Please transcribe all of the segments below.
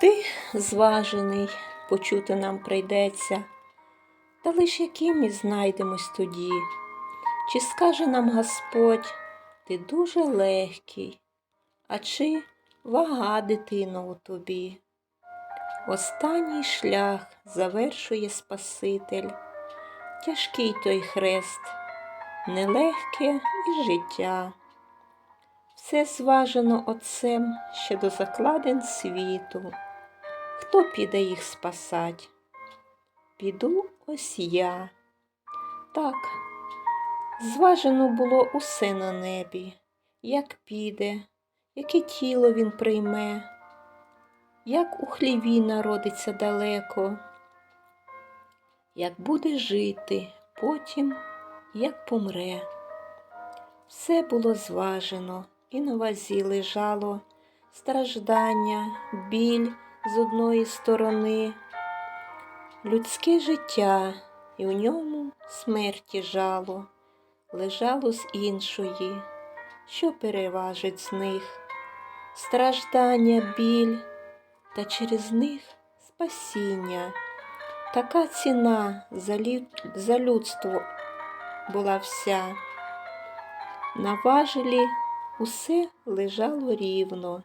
Ти зважений, почути нам прийдеться, та лиш яким ми знайдемось тоді. Чи скаже нам Господь, ти дуже легкий, а чи вага дитино у тобі? Останній шлях завершує Спаситель, тяжкий той хрест, нелегке і життя. Все зважено Отцем ще до закладин світу. Хто піде їх спасать? Піду ось я. Так, зважено було усе на небі, як піде, яке тіло він прийме, як у хліві народиться далеко, як буде жити, потім як помре. Все було зважено, і на вазі лежало страждання, біль з одної сторони, людське життя, і в ньому смерті жало, лежало з іншої, що переважить з них, страждання, біль, та через них спасіння. Така ціна за, лю- за людство була вся. На важелі усе лежало рівно,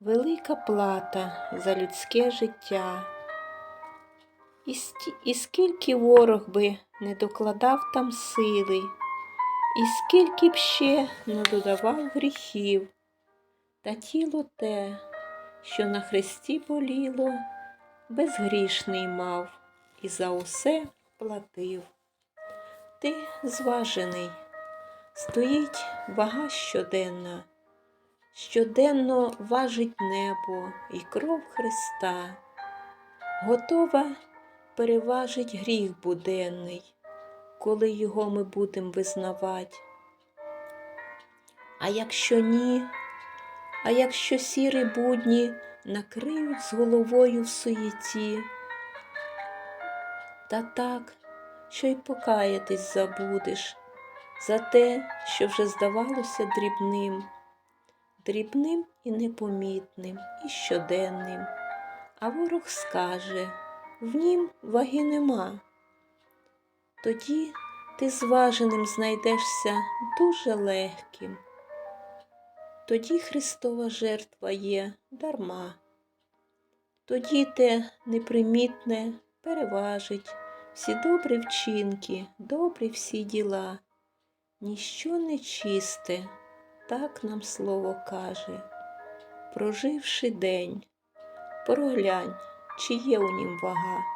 велика плата за людське життя. І, сті- і скільки ворог би не докладав там сили, і скільки б ще не додавав гріхів, та тіло те, що на хресті боліло, безгрішний мав і за усе платив. Ти зважений. Стоїть вага щоденна, щоденно важить небо і кров Христа, готова переважить гріх буденний, коли його ми будемо визнавати. А якщо ні, а якщо сірі будні накриють з головою в суєті, та так, що й покаятись забудеш за те, що вже здавалося дрібним, дрібним і непомітним, і щоденним. А ворог скаже, в нім ваги нема. Тоді ти зваженим знайдешся дуже легким. Тоді Христова жертва є дарма. Тоді те непримітне переважить всі добрі вчинки, добрі всі діла. Ніщо не чисте, так нам слово каже. Проживши день, проглянь, чи є у нім вага.